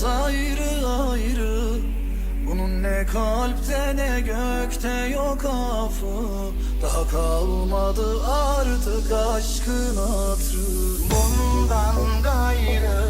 Hepimiz ayrı ayrı. Bunun ne kalpte ne gökte yok affı. Daha kalmadı artık aşkın hatırı. Bundan gayrı